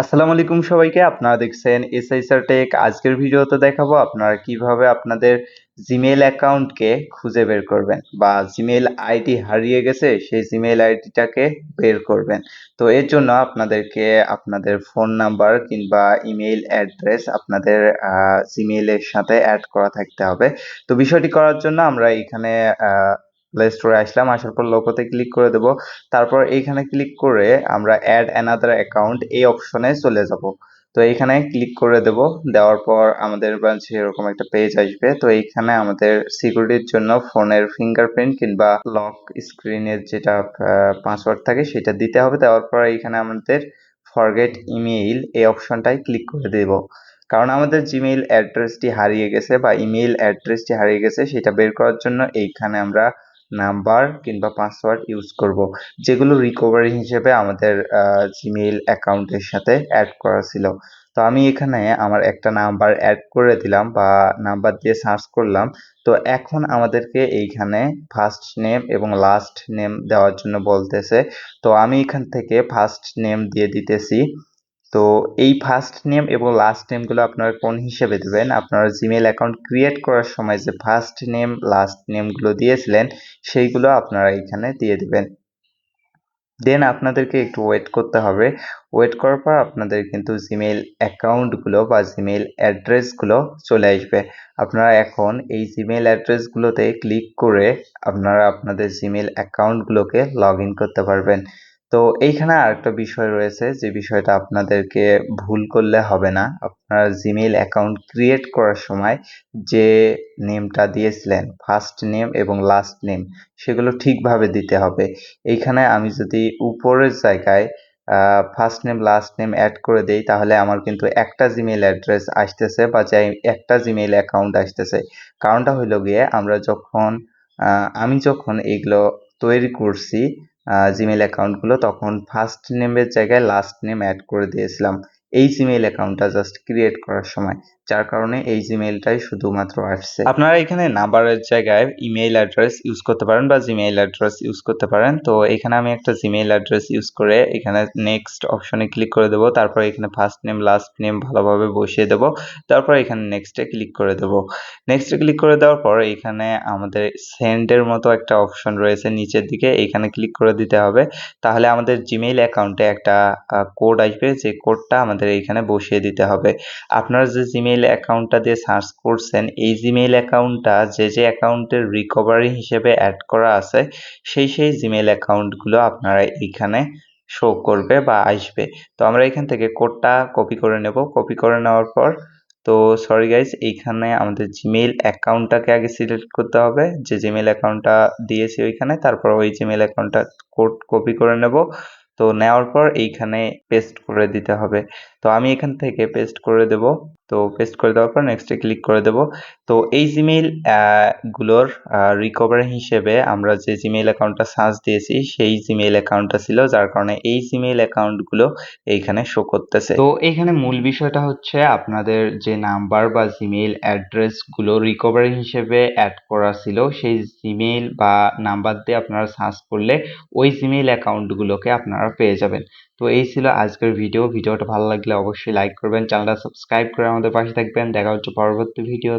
আসসালামু আলাইকুম সবাইকে, আপনারা দেখছেন এসআইসার টেক। আজকের ভিডিওতে দেখাবো আপনারা কীভাবে আপনাদের জিমেল অ্যাকাউন্টকে খুঁজে বের করবেন বা জিমেল আইডি হারিয়ে গেছে, সেই জিমেল আইডিটাকে বের করবেন। তো এর জন্য আপনাদেরকে আপনাদের ফোন নাম্বার কিংবা ইমেল অ্যাড্রেস আপনাদের জিমেইলের সাথে অ্যাড করা থাকতে হবে। তো বিষয়টি করার জন্য আমরা এখানে প্লে স্টোরে আসলাম, আসার পর লোকোতে ক্লিক করে দেব। তারপর এইখানে ক্লিক করে আমরা অ্যাড অ্যানাদার অ্যাকাউন্ট এই অপশনে চলে যাব। তো এইখানে ক্লিক করে দেব, দেওয়ার পর আমাদের ব্রাঞ্চে এরকম একটা পেজ আসবে। তো এইখানে আমাদের সিকিউরিটির জন্য ফোনের ফিঙ্গারপ্রিন্ট কিংবা লক স্ক্রিনের যেটা পাসওয়ার্ড থাকে সেটা দিতে হবে। দেওয়ার পর এইখানে আমাদের ফরগেট ইমেইল এই অপশনটাই ক্লিক করে দেব। কারণ আমাদের জিমেইল অ্যাড্রেসটি হারিয়ে গেছে বা ইমেইল অ্যাড্রেসটি হারিয়ে গেছে, সেটা বের করার জন্য এইখানে আমরা নাম্বার কিংবা পাসওয়ার্ড ইউজ করব। যেগুলো রিকভারি হিসেবে আমাদের জিমেইল অ্যাকাউন্টের সাথে অ্যাড করা ছিল। তো আমি এখানে আমার একটা নাম্বার অ্যাড করে দিলাম বা নাম্বার দিয়ে সার্চ করলাম। তো এখন আমাদেরকে এইখানে ফার্স্ট নেম এবং লাস্ট নেম দেওয়ার জন্য বলতেছে। তো আমি এখান থেকে ফার্স্ট নেম দিয়ে দিতেছি। তো এই ফার্স্ট নেম এবং লাস্ট নেমগুলো আপনারা কোন হিসেবে দেবেন? আপনারা জিমেল অ্যাকাউন্ট ক্রিয়েট করার সময় যে ফার্স্ট নেম লাস্ট নেমগুলো দিয়েছিলেন, সেইগুলো আপনারা এখানে দিয়ে দেবেন। দেন আপনাদেরকে একটু ওয়েট করতে হবে। ওয়েট করার পর আপনাদের কিন্তু জিমেল অ্যাকাউন্টগুলো বা জিমেল অ্যাড্রেসগুলো চলে আসবে। আপনারা এখন এই জিমেল অ্যাড্রেসগুলোতে ক্লিক করে আপনারা আপনাদের জিমেল অ্যাকাউন্টগুলোকে লগ ইন করতে পারবেন। তো এইখানে আরেকটা বিষয় রয়েছে, যে বিষয়টা আপনাদেরকে ভুল করলে হবে না। আপনার জিমেইল অ্যাকাউন্ট ক্রিয়েট করার সময় যে নেমটা দিয়েছিলেন ফার্স্ট নেম এবং লাস্ট নেম সেগুলো ঠিকভাবে দিতে হবে। এইখানে আমি যদি উপরের জায়গায় first name last name add করে দেই, তাহলে আমার কিন্তু একটা জিমেইল অ্যাড্রেস আসতেছে বা যাই একটা জিমেইল অ্যাকাউন্ট আসতেছে। কারণটা হইল গিয়ে আমরা যখন আমি যখন এগুলো তৈরি করছি জিমেল অ্যাকাউন্টগুলো তখন ফার্স্ট নেমের জায়গায় লাস্ট নেম অ্যাড করে দিয়েছিলাম। এই জিমেল অ্যাকাউন্টটা জাস্ট ক্রিয়েট করার সময়। যার কারণে এই জিমেইলটাই শুধুমাত্র আসছে। আপনারা এখানে নাম্বারের জায়গায় ইমেইল অ্যাড্রেস ইউজ করতে পারেন বা জিমেইল অ্যাড্রেস ইউজ করতে পারেন। তো এখানে আমি একটা জিমেইল অ্যাড্রেস ইউজ করে এখানে নেক্সট অপশনে ক্লিক করে দেবো। তারপর এখানে ফার্স্ট নেম লাস্ট নেম ভালোভাবে বসিয়ে দেবো। তারপর এখানে নেক্সটে ক্লিক করে দেবো। নেক্সটে ক্লিক করে দেওয়ার পর এখানে আমাদের সেন্ডের মতো একটা অপশন রয়েছে নিচের দিকে। এখানে ক্লিক করে দিতে হবে। তাহলে আমাদের জিমেইল অ্যাকাউন্টে একটা কোড আসবে। যে কোডটা আমাদের এখানে বসিয়ে দিতে হবে। আপনারা যে জিমেইল অ্যাকাউন্টটা দিয়ে সার্চ করছেন, এই জিমেইল অ্যাকাউন্টটা যে যে অ্যাকাউন্টের রিকভারি হিসেবে অ্যাড করা আছে, সেই সেই জিমেইল অ্যাকাউন্টগুলো আপনারা এইখানে শো করবে বা আসবে। তো আমরা এখান থেকে কোডটা কপি করে নেব। কপি করে নেওয়ার পর, তো সরি গাইজ এইখানে আমাদের জিমেইল অ্যাকাউন্টটাকে আগে সিলেক্ট করতে হবে। যে জিমেইল অ্যাকাউন্টটা দিয়েছি ওইখানে, তারপর ওই জিমেইল অ্যাকাউন্টটা কোড কপি করে নেব। তো নেওয়ার পর এইখানে পেস্ট করে দিতে হবে। তো আমি এখান থেকে পেস্ট করে দেব। তো পেস্ট করে দেওয়ার পর নেক্সটে ক্লিক করে দেব। তো এই জিমেইলগুলোর রিকভারি হিসেবে আমরা যে জিমেইল অ্যাকাউন্টটা সার্চ দিয়েছি, সেই জিমেইল অ্যাকাউন্টটা ছিল, যার কারণে এই জিমেইল অ্যাকাউন্টগুলো এইখানে শো করতেছে। তো এইখানে মূল বিষয়টা হচ্ছে আপনাদের যে নাম্বার বা জিমেইল অ্যাড্রেসগুলো রিকভারি হিসেবে অ্যাড করা ছিল, সেই জিমেইল বা নাম্বার দিয়ে আপনারা সার্চ করলে ওই জিমেইল অ্যাকাউন্টগুলোকে আপনারা পেয়ে যাবেন। তো এই ছিল আজকের ভিডিও ভিডিওটা ভালো লাগলে অবশ্যই লাইক করবেন চ্যানেলটা সাবস্ক্রাইব করে আমাদের পাশে থাকবেন। দেখা হচ্ছে পরবর্তী ভিডিও